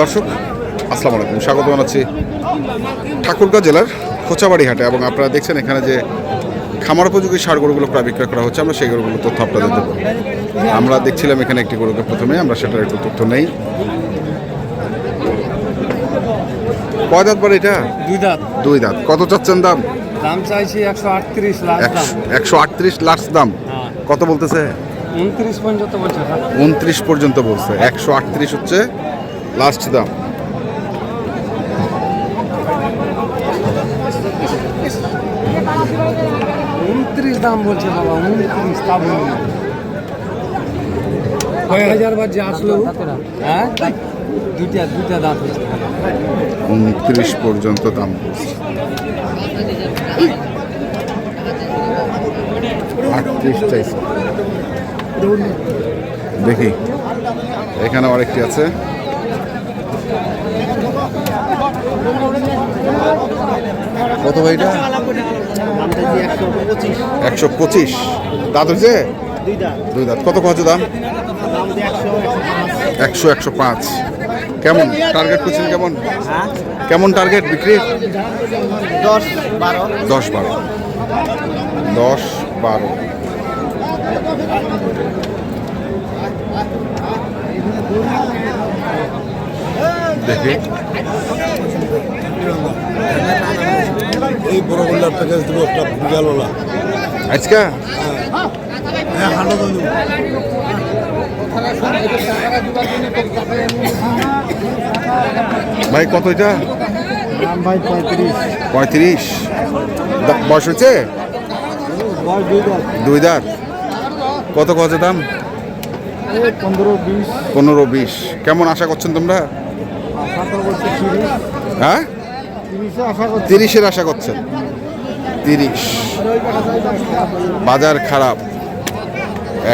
দর্শক আসসালামু আলাইকুম। স্বাগত জানাচ্ছি ঠাকুরগাঁও জেলার খোঁচাবাড়ি হাটে এবং আপনারা দেখছেন এখানে যে খামার উপযোগী সার গরুগুলো প্রায় বিক্রয় করা হচ্ছে আমরা সেই গরুগুলো তথ্য আপনাদের দেবো। আমরা দেখছিলাম এখানে একটি গরুকে প্রথমে আমরা সেটার একটু তথ্য নেই। কয় দাঁত পরে এটা? দুই দাঁত। দুই দাঁত। কত চাচ্ছেন দাম? দাম চাইছি একশো আটত্রিশ লাখ একশো আটত্রিশ লাখ দাম। হ্যাঁ। কত বলতেছে? উনত্রিশ পর্যন্ত বলছে। উনত্রিশ পর্যন্ত বলছে। একশো আটত্রিশ হচ্ছে লাস্ট দাম। উনত্রিশ দাম বলছে বাবা উনত্রিশ তা বলুন কয় হাজার বার যে আসলো হ্যাঁ? দুইটা দুইটা দাঁত হচ্ছে উনত্রিশ পর্যন্ত দাম। আটত্রিশ চাইছে। দেখি এখানে আরেকটি আছে। কত ভাইটা? একশো পঁচিশ। দাঁত হয়েছে? দুই দাঁত। কত কত দাম? একশো একশো পাঁচ। কেমন? টার্গেট করছেন কেমন? কেমন টার্গেট বিক্রি? দশ বারো। দশ বারো। দশ বারো। দেখি। এই বড় গোল্লার প্যাকেজ দেবো একটা বিকাল ওলা আজকা? হ্যাঁ ভাই কত এটা? ভাই পঁয়ত্রিশ। পঁয়ত্রিশ। বয়স হচ্ছে? দুই দাঁত। কত কত দাম? পনেরো বিশ। পনেরো বিশ। কেমন আশা করছেন তোমরা আশা তো বলছে তিরিশ হ্যাঁ? তিরিশের আশা করছেন তিরিশ। বাজার খারাপ।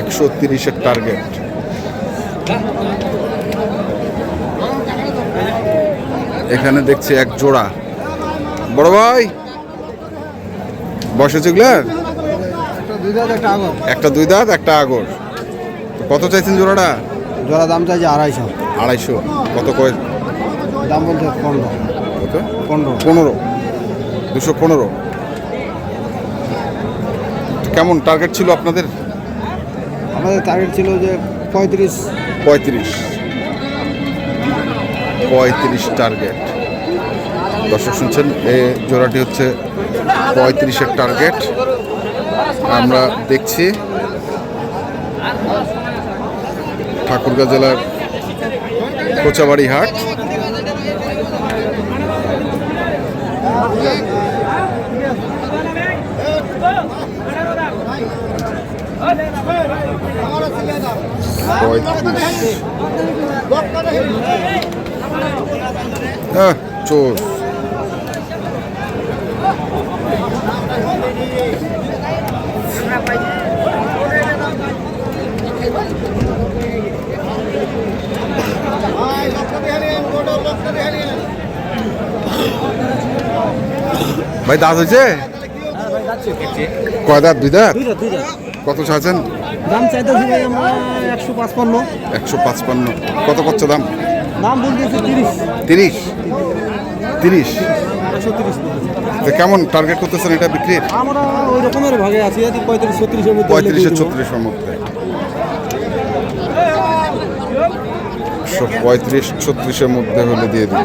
একশো তিরিশের টার্গেট। এখানে দেখছি এক জোড়া। বড় ভাই বয়স হচ্ছে একটা দুই দাঁত একটা আগর। কত চাইছেন জোড়াটা? জোড়া দাম চাইছে আড়াইশো। আড়াইশো। কত কয় দাম বলছে পনেরো। কত পনেরো। পনেরো? দুশো পনেরো? কেমন টার্গেট ছিল আপনাদের? আমাদের টার্গেট ছিল যে পঁয়ত্রিশ। পঁয়ত্রিশ। পঁয়ত্রিশ টার্গেট দর্শক শুনছেন এ জোড়াটি হচ্ছে পঁয়ত্রিশের টার্গেট আমরা দেখছি ঠাকুরগাঁ জেলার কোচাবাড়ি হাট। হ্যাঁ চোর ভাই দাঁত হয়েছে? কয় দাঁত? দুই দাঁত? কত চাচ্ছেন? দাম চাইতেছি একশো পাঁচপান্ন। একশো পাঁচপান্ন। কত করছে দাম? দাম বলতেছে তিরিশ। তিরিশ? তিরিশ? কেমন টার্গেট করতেছেন এটা বিক্রির আমরা ওই রকমের ভাগে আছি পঁয়ত্রিশ ছত্রিশের মধ্যে পঁয়ত্রিশে ছত্রিশের মধ্যে। পঁয়ত্রিশ ছত্রিশের মধ্যে হলে দিয়ে দিন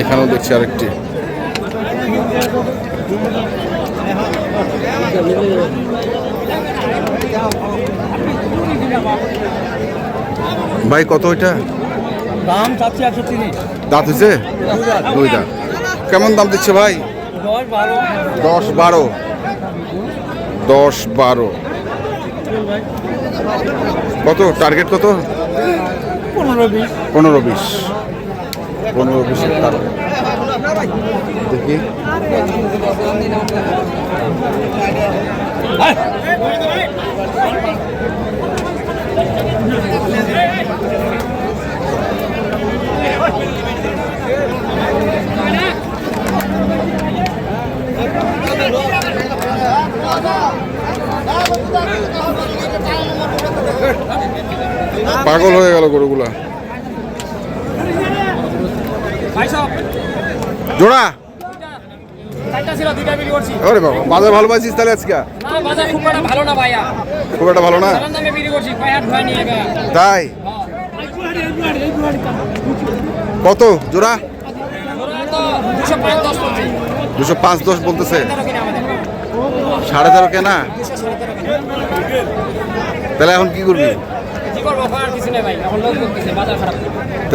এখানেও দেখছি আরেকটি। ভাই কত ওইটা? দাম চাচ্ছি একশো তিরিশ। দাঁত হয়েছে দুই দাঁত কেমন দাম দিচ্ছে ভাই? দশ বারো। দশ বারো। কত? টার্গেট কত? পনেরো বিশ। পনেরো বিশ। পনেরো বিশ টার্গেট দেখি। পাগল হয়ে গেল গরুগুলা। জোড়া। তাহলে আজকে? একটা ভালো না? তাই? কত? জোড়া? দুশো পাঁচ, দশ বলতেছে। সাড়ে তেরো কেনা? তাহলে এখন কি করবি?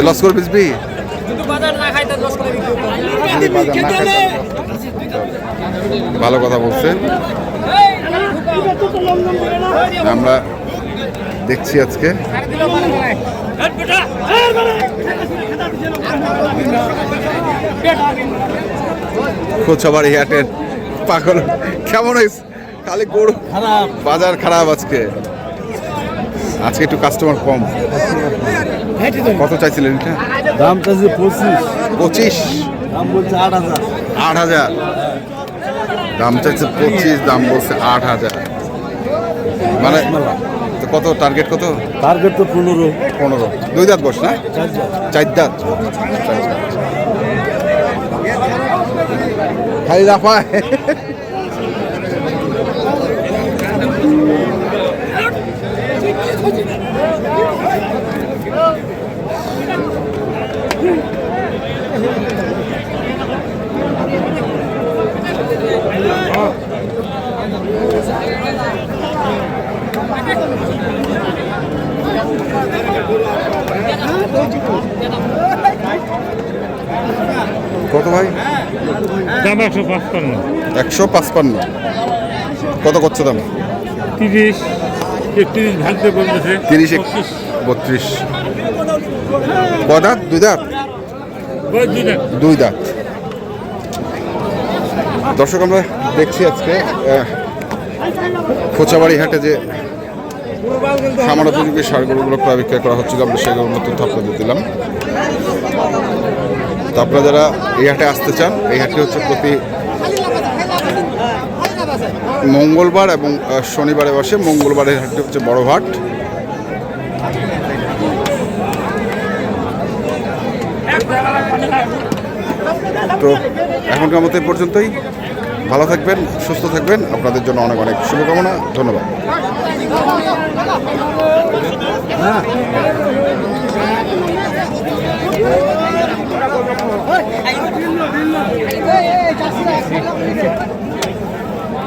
লস করে বেচবি ভালো কথা বলছে আমরা দেখছি আজকে। খোঁজ ভালো নয়। হাটের পাগল। কেমন হয়েছে? খালি গরু? খারাপ। বাজার খারাপ আজকে। আজকে একটু কাস্টমার কম। কত চাইছিলেন এটা? দাম চাইছে পঁচিশ। পঁচিশ? দাম বলছে আট হাজার। আট হাজার? দাম চাইছে পঁচিশ দাম বলছে আট হাজার। মানে কত টার্গেট কত? টার্গেট তো পনেরো। পনেরো। দুই দাঁত বস না? চার হাজার চার দাঁত। খালি লাফায়। ভাই? দাম একশো পাঁচপান্ন। একশো পাঁচপান্ন। কত করছে দাম? তিরিশ একত্রিশ ভাঙতে বলতেছে। তিরিশ এক বত্রিশ। কদাত দুই দাঁত? দুই দাঁত। দর্শক আমরা দেখছি আজকে খোঁচাবাড়ি হাটে যে খামার উপযোগী সার গরুগুলো ক্রয় বিক্রয় করা হচ্ছিল আমরা সেগুলো তথ্য আপনাদের দিলাম। তো আপনারা যারা এই হাটে আসতে চান, এই হাটটি হচ্ছে প্রতি মঙ্গলবার এবং শনিবারে বসে। মঙ্গলবারের হাটটি হচ্ছে বড় হাট। তো এখনকার মতো পর্যন্তই। ভালো থাকবেন, সুস্থ থাকবেন। আপনাদের জন্য অনেক অনেক শুভকামনা। ধন্যবাদ।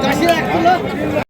কাশিরা এক কিলো